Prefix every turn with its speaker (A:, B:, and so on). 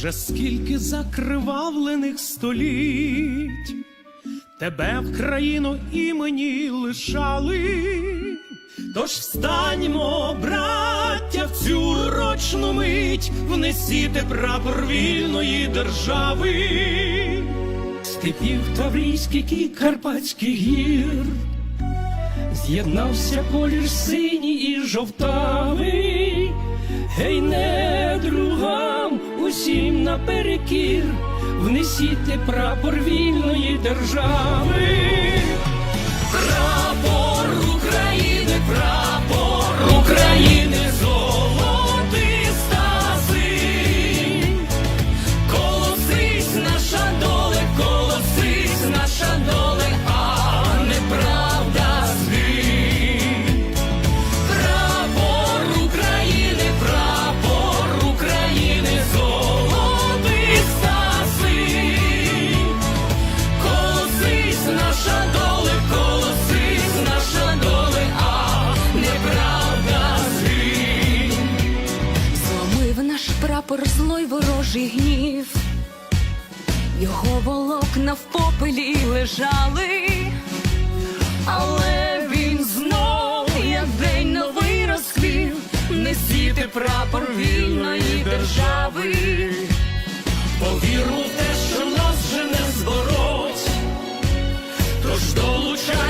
A: Вже скільки закривавлених століть, тебе в країну імені лишали, тож встаньмо, браття, в цю урочну мить, внесіте прапор вільної держави, степів Таврійських і Карпатських гір, з'єднався колір синій і жовтавий, гей, недругам усім наперекір, внесіти прапор вільної держави.
B: Прапор злой ворожий гнів, його волокна в попелі лежали, але він знов, як день новий розквів, несіте прапор вільної держави.
A: Повірмо в те, що нас вже не збороть, тож долучаймо